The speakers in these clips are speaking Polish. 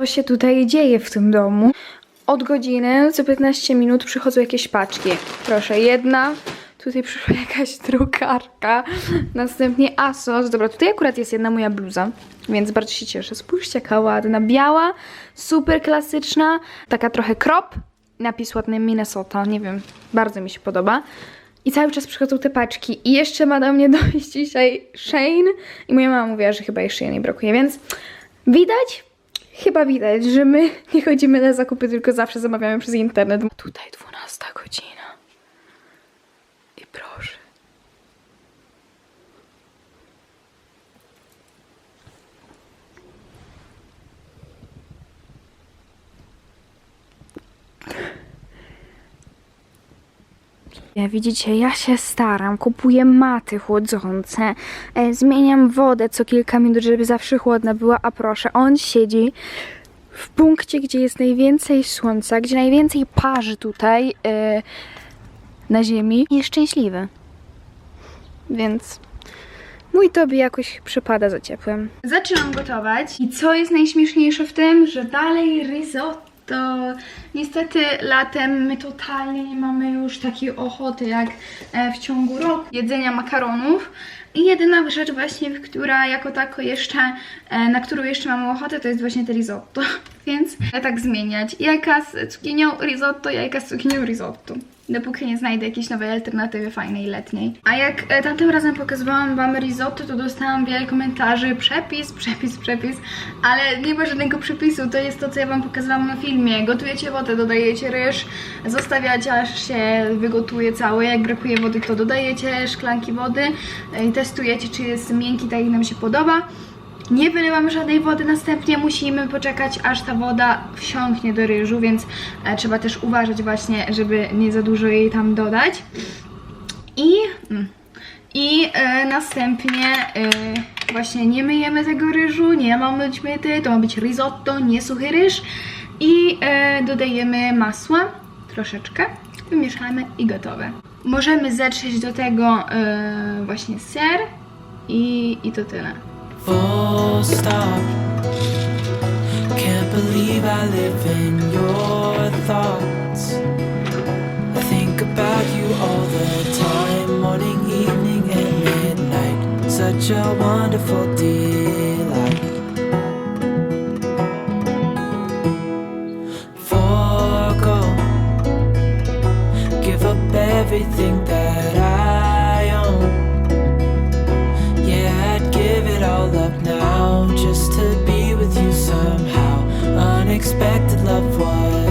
Co się tutaj dzieje w tym domu? Od godziny co 15 minut przychodzą jakieś paczki. Proszę, jedna. Tutaj przyszła jakaś drukarka. Następnie Asos. Dobra, tutaj akurat jest jedna moja bluza, więc bardzo się cieszę. Spójrzcie, jaka ładna. Biała, super klasyczna. Taka trochę krop. Napis ładny Minnesota. Nie wiem, bardzo mi się podoba. I cały czas przychodzą te paczki. I jeszcze ma do mnie dojść dzisiaj Shane. I moja mama mówiła, że chyba jeszcze jej brakuje, więc widać, chyba widać, że my nie chodzimy na zakupy, tylko zawsze zamawiamy przez internet. Tutaj 12 godzina. I proszę. Ja widzicie, ja się staram, kupuję maty chłodzące, e, zmieniam wodę co kilka minut, żeby zawsze chłodna była, a proszę, on siedzi w punkcie, gdzie jest najwięcej słońca, gdzie najwięcej parzy tutaj e, na ziemi. Jest szczęśliwy. Więc mój tobie jakoś przypada za ciepłem. Zaczynam gotować i co jest najśmieszniejsze w tym, że dalej risotto. Niestety latem my totalnie nie mamy już takiej ochoty jak e, w ciągu roku jedzenia makaronów. I jedyna rzecz właśnie, która jako tako jeszcze, e, na którą jeszcze mamy ochotę, to jest właśnie te risotto. Więc ja tak zmieniać. Jajka z cukinią risotto, jajka z cukinią risotto. Dopóki nie znajdę jakiejś nowej alternatywy fajnej, letniej. A jak e, tamtym razem pokazywałam wam risotto, to dostałam wiele komentarzy. Przepis, przepis, przepis. Ale nie ma żadnego przepisu. To jest to, co ja wam pokazywałam na filmie. Gotujecie wodę, dodajecie ryż, zostawiacie aż się wygotuje cały. Jak brakuje wody, to dodajecie szklanki wody e, i testujecie, czy jest miękki, tak jak nam się podoba. Nie wylewamy żadnej wody następnie, musimy poczekać aż ta woda wsiąknie do ryżu, więc e, trzeba też uważać właśnie, żeby nie za dużo jej tam dodać. I, mm, i e, następnie e, właśnie nie myjemy tego ryżu, nie ma być myty, to ma być risotto, nie suchy ryż. I e, dodajemy masła, troszeczkę, wymieszamy i gotowe. Możemy zetrzeć do tego e, właśnie ser i, i to tyle. Full stop. Can't believe I live in your thoughts. I think about you all the time, morning, evening, and midnight. Such a wonderful delight. Unexpected love was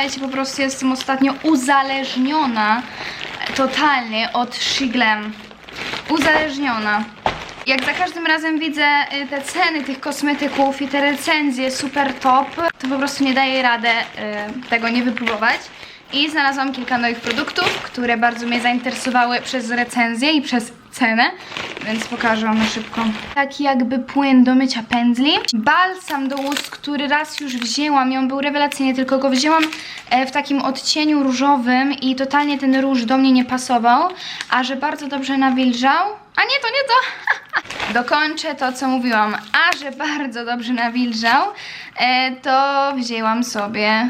słuchajcie, po prostu jestem ostatnio uzależniona totalnie od Shiglem. Uzależniona. Jak za każdym razem widzę y, te ceny tych kosmetyków i te recenzje super top, to po prostu nie daję radę y, tego nie wypróbować. I znalazłam kilka nowych produktów, które bardzo mnie zainteresowały przez recenzję i przez cenę, więc pokażę wam szybko. Taki jakby płyn do mycia pędzli. Balsam do ust, który raz już wzięłam i on był rewelacyjny, tylko go wzięłam e, w takim odcieniu różowym i totalnie ten róż do mnie nie pasował, a że bardzo dobrze nawilżał. A nie, to nie to! Dokończę to, co mówiłam. A że bardzo dobrze nawilżał, e, to wzięłam sobie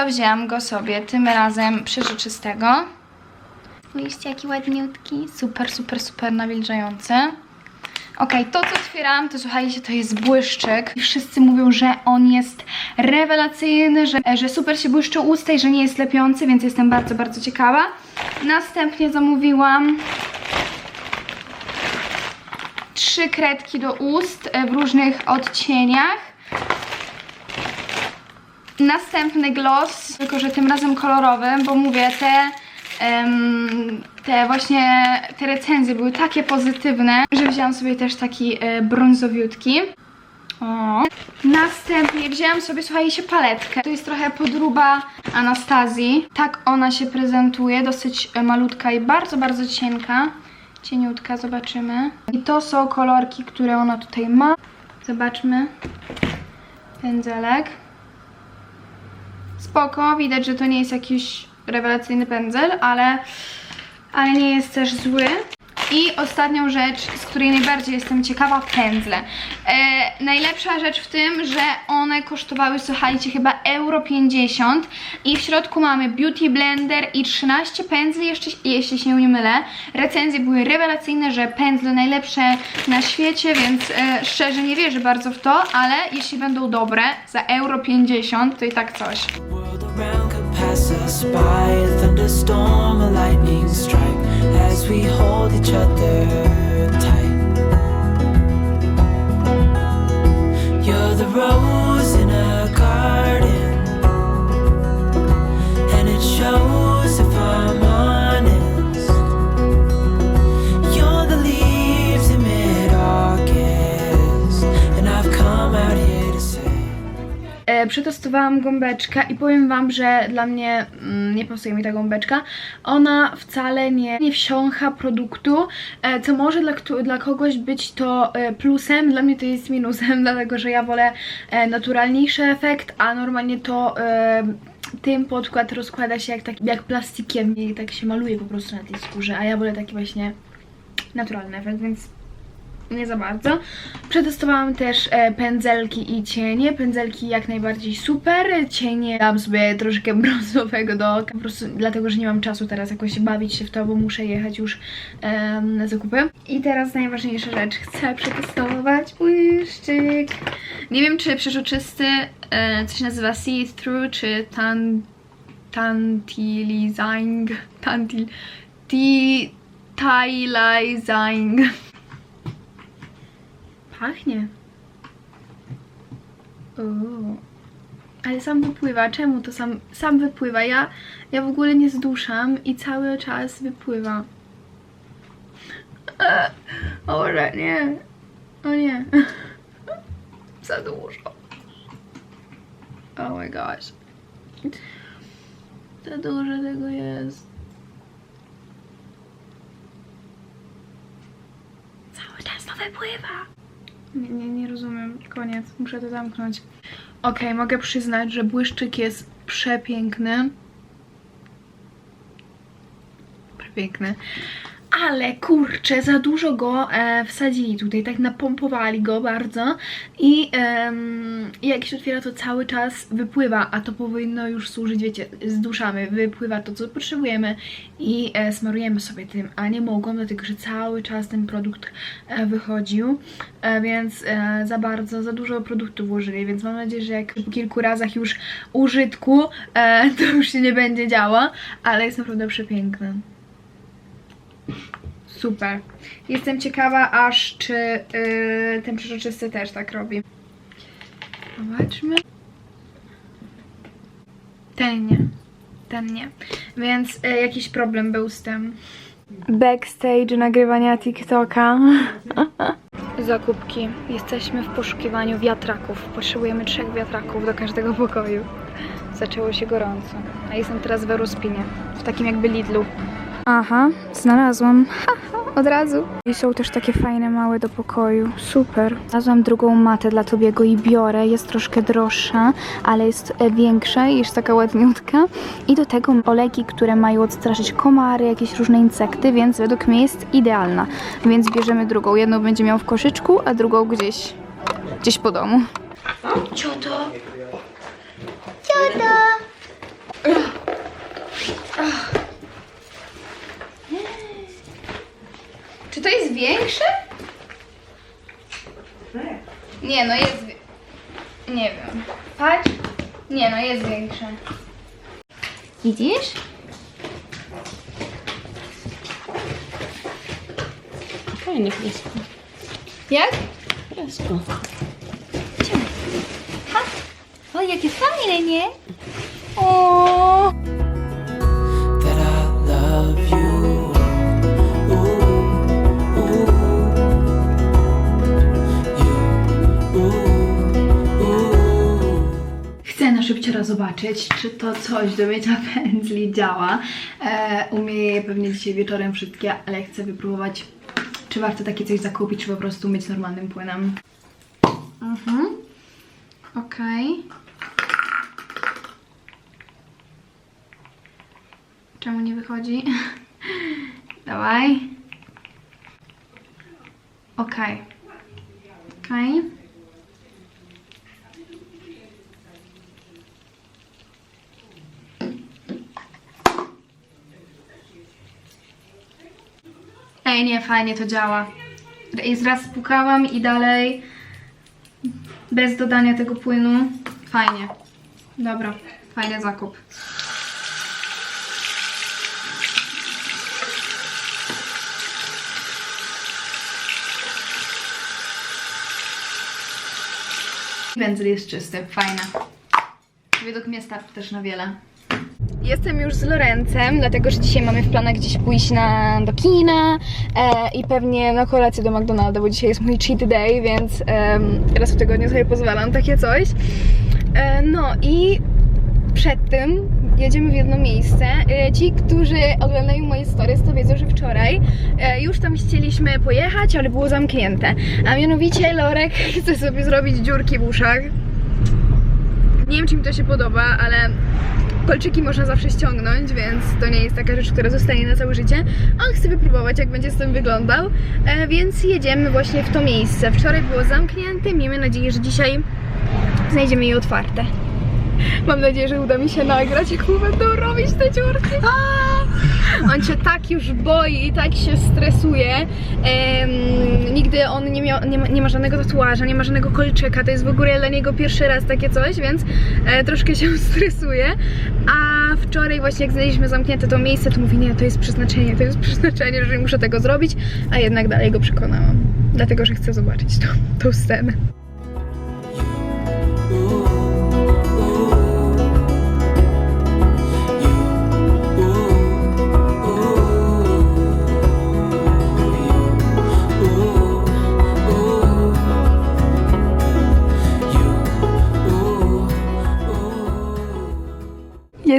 to wzięłam go sobie tym razem przeżyczystego. Spójrzcie, jaki ładniutki. Super, super, super nawilżający. Ok, to co otwierałam, to słuchajcie, to jest błyszczyk. Wszyscy mówią, że on jest rewelacyjny, że, że super się błyszczy usta i że nie jest lepiący, więc jestem bardzo, bardzo ciekawa. Następnie zamówiłam trzy kredki do ust e, w różnych odcieniach. Następny gloss, tylko że tym razem kolorowy, bo mówię, te, te właśnie te recenzje były takie pozytywne, że wzięłam sobie też taki e, brązowiutki. O. Następnie wzięłam sobie, słuchajcie, paletkę. To jest trochę podruba Anastazji. Tak ona się prezentuje, dosyć e, malutka i bardzo, bardzo cienka. Cieniutka, zobaczymy. I to są kolorki, które ona tutaj ma. Zobaczmy. Pędzelek. Spoko, widać, że to nie jest jakiś rewelacyjny pędzel, ale, ale nie jest też zły. I ostatnią rzecz, z której najbardziej jestem ciekawa, pędzle. E, najlepsza rzecz w tym, że one kosztowały, słuchajcie, chyba euro 50 i w środku mamy beauty blender i 13 pędzli, jeszcze, jeśli się nie mylę. Recenzje były rewelacyjne, że pędzle najlepsze na świecie, więc e, szczerze nie wierzę bardzo w to, ale jeśli będą dobre, za euro 50 to i tak coś. Pass by. A thunderstorm, a lightning strike as we hold each other tight. You're the rose in a garden, and it shows Przetestowałam gąbeczkę i powiem wam, że dla mnie mm, nie pasuje mi ta gąbeczka. Ona wcale nie, nie wsiącha produktu, e, co może dla, dla kogoś być to e, plusem, dla mnie to jest minusem, dlatego że ja wolę e, naturalniejszy efekt, a normalnie to e, tym podkład rozkłada się jak, tak, jak plastikiem i tak się maluje po prostu na tej skórze, a ja wolę taki właśnie naturalny efekt, więc nie za bardzo. Przetestowałam też e, pędzelki i cienie. Pędzelki jak najbardziej super. Cienie dam sobie troszkę brązowego do oka, po prostu dlatego, że nie mam czasu teraz jakoś bawić się w to, bo muszę jechać już em, na zakupy. I teraz najważniejsza rzecz. Chcę przetestować błyszczyk. Nie wiem, czy przeżoczysty e, coś nazywa see-through, czy tan, tantilizing, tantil, ti, tilizing. Pachnie. Uuu. Ale sam wypływa. Czemu to sam, sam wypływa? Ja, ja w ogóle nie zduszam i cały czas wypływa. Eee, O nie. O nie. Za dużo. Oh my gosh. Za dużo tego jest. Cały czas to wypływa. Nie, nie, nie rozumiem. Koniec. Muszę to zamknąć. Okej, mogę przyznać, że błyszczyk jest przepiękny. Przepiękny. Ale kurczę, za dużo go e, wsadzili tutaj, tak napompowali go bardzo i em, jak się otwiera, to cały czas wypływa, a to powinno już służyć, wiecie, zduszamy, wypływa to, co potrzebujemy i e, smarujemy sobie tym, a nie mogą, dlatego że cały czas ten produkt e, wychodził, e, więc e, za bardzo, za dużo produktu włożyli, więc mam nadzieję, że jak po kilku razach już użytku, e, to już się nie będzie działa, ale jest naprawdę przepiękny. Super. Jestem ciekawa, aż czy yy, ten przezroczysty też tak robi. Zobaczmy. Ten nie. Ten nie. Więc y, jakiś problem był z tym. Backstage nagrywania TikToka. Zakupki. Jesteśmy w poszukiwaniu wiatraków. Potrzebujemy trzech wiatraków do każdego pokoju. Zaczęło się gorąco. A jestem teraz w Eurospinie. W takim jakby Lidlu. Aha, znalazłam. Od razu. I są też takie fajne, małe do pokoju. Super. Znalazłam drugą matę dla Tobiego i biorę. Jest troszkę droższa, ale jest e, większa i jest taka ładniutka. I do tego olejki, które mają odstraszyć komary, jakieś różne insekty, więc według mnie jest idealna. Więc bierzemy drugą. Jedną będzie miał w koszyczku, a drugą gdzieś, gdzieś po domu. Cioto! Cioto! Czy to jest większe? Nie, no jest. Nie wiem. Patrz. Nie, no jest większe. Widzisz? Fajnie blisko. Jak? Blisko. O, jakie fajne, nie? O. szybciora zobaczyć, czy to coś do mycia pędzli działa. E, umyję je pewnie dzisiaj wieczorem wszystkie, ale chcę wypróbować, czy warto takie coś zakupić, czy po prostu myć normalnym płynem. Mhm. Okej. Czemu nie wychodzi? Dawaj. Okej. Okej. Ej, nie, fajnie to działa. I raz spukałam i dalej bez dodania tego płynu. Fajnie. Dobra, fajny zakup. Wędzel jest czysty, fajne. Według mnie starczy też na wiele. Jestem już z Lorencem, dlatego że dzisiaj mamy w planach gdzieś pójść na, do kina e, i pewnie na kolację do McDonalda, bo dzisiaj jest mój cheat day, więc em, raz w tygodniu sobie pozwalam takie coś. E, no i przed tym jedziemy w jedno miejsce. E, Ci, którzy oglądają moje stories, to wiedzą, że wczoraj e, już tam chcieliśmy pojechać, ale było zamknięte. A mianowicie Lorek chce sobie zrobić dziurki w uszach. Nie wiem, czy mi to się podoba, ale kolczyki można zawsze ściągnąć, więc to nie jest taka rzecz, która zostanie na całe życie. On chce wypróbować, jak będzie z tym wyglądał, e, więc jedziemy właśnie w to miejsce. Wczoraj było zamknięte, miejmy nadzieję, że dzisiaj znajdziemy je otwarte. Mam nadzieję, że uda mi się nagrać, jak mu będą robić te dziurki. On się tak już boi i tak się stresuje. Nigdy on nie, miał, nie, ma, nie ma żadnego tatuaża, nie ma żadnego kolczyka. To jest w ogóle dla niego pierwszy raz takie coś, więc e, troszkę się stresuje. A wczoraj właśnie jak znaleźliśmy zamknięte to miejsce, to mówi, nie, to jest przeznaczenie, to jest przeznaczenie, że muszę tego zrobić, a jednak dalej go przekonałam. Dlatego, że chcę zobaczyć tą, tą scenę.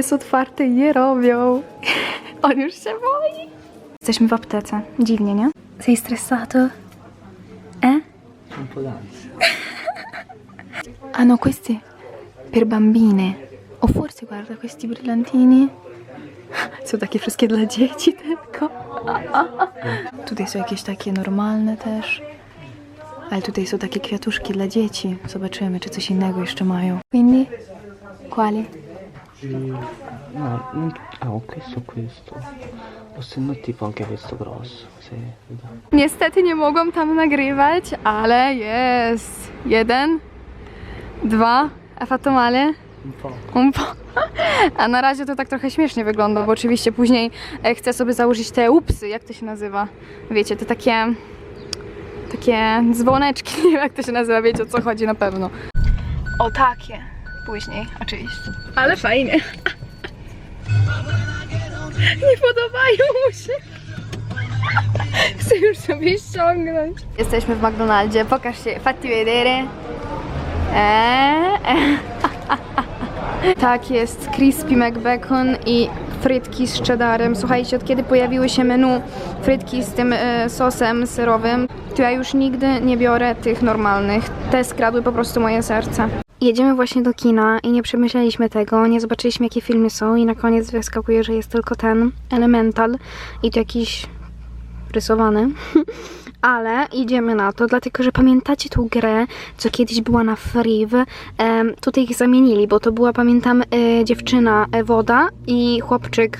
Jest otwarte i je robią. On już się boi. Jesteśmy w aptece. Dziwnie, nie? Sei stressato? Eh? Un po' d'ansia. Ah no, questi per bambine. O forse guarda questi brillantini. Są takie wszystkie dla dzieci tylko. Tutaj są jakieś takie normalne też. Ale tutaj są takie kwiatuszki dla dzieci. Zobaczymy, czy coś innego jeszcze mają. Quindi, quali? No, non... Ah, ho questo o questo. O se no tipo anche questo grosso. Se... Niestety nie mogłam tam nagrywać, ale jest jeden, dwa, a fatto male? Un po'. Un po'. A na razie to tak trochę śmiesznie wygląda, bo oczywiście później e, chcę sobie założyć te upsy, jak to się nazywa? Wiecie, te takie takie dzwoneczki, nie wiem jak to się nazywa, wiecie o co chodzi na pewno. O takie, później oczywiście. Ale fajnie. Nie podobają mu się. Chcę już sobie ściągnąć. Jesteśmy w McDonaldzie, pokaż się, fatti vedere. Eee. Tak jest, crispy McBacon i frytki z cheddarem. Słuchajcie, od kiedy pojawiły się menu frytki z tym e, sosem serowym, to ja już nigdy nie biorę tych normalnych. Te skradły po prostu moje serce. Jedziemy właśnie do kina i nie przemyśleliśmy tego, nie zobaczyliśmy jakie filmy są i na koniec wyskakuje, że jest tylko ten Elemental i to jakiś rysowany. Ale idziemy na to, dlatego że pamiętacie tą grę, co kiedyś była na Friv. Em, tutaj ich zamienili, bo to była, pamiętam, e, dziewczyna e, woda i chłopczyk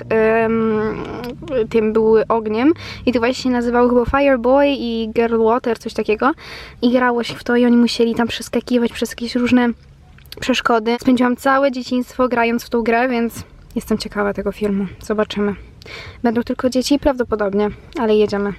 tym był ogniem. I to właśnie się nazywało chyba Fireboy i Girl Water, coś takiego. I grało się w to i oni musieli tam przeskakiwać przez jakieś różne przeszkody. Spędziłam całe dzieciństwo grając w tą grę, więc jestem ciekawa tego filmu. Zobaczymy. Będą tylko dzieci prawdopodobnie, ale jedziemy.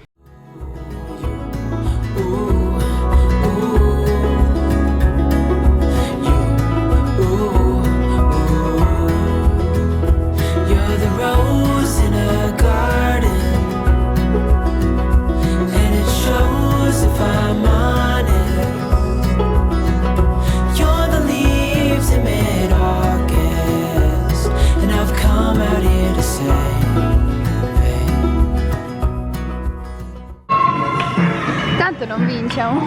Tanto non vinciamo.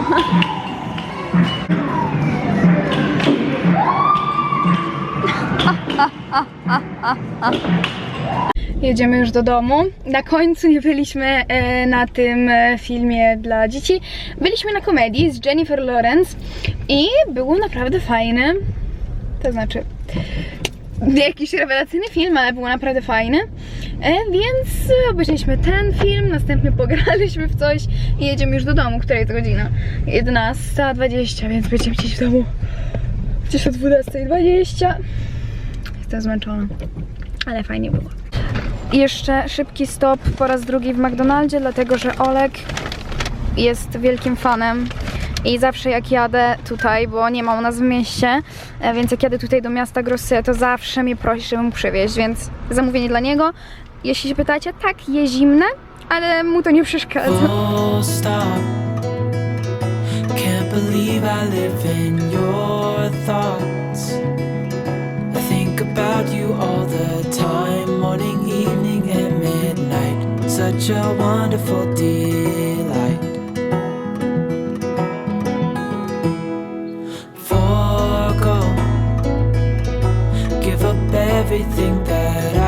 Jedziemy już do domu. Na końcu nie byliśmy e, na tym e, filmie dla dzieci. Byliśmy na komedii z Jennifer Lawrence i było naprawdę fajne. To znaczy, jakiś rewelacyjny film, ale było naprawdę fajny. E, więc obejrzeliśmy ten film, następnie pograliśmy w coś i jedziemy już do domu. Która jest godzina? 11.20, więc będziemy gdzieś w domu gdzieś o 12.20. Jestem zmęczona, ale fajnie było. Jeszcze szybki stop po raz drugi w McDonaldzie, dlatego że Olek jest wielkim fanem i zawsze jak jadę tutaj, bo nie ma u nas w mieście, e, więc jak jadę tutaj do miasta Grosse, to zawsze mnie prosi, żebym mu przywieźć, więc zamówienie dla niego. Jeśli się pytacie, tak, je zimne, ale mu to nie przeszkadza. About you all the time, morning, evening, and midnight. Such a wonderful delight. Everything that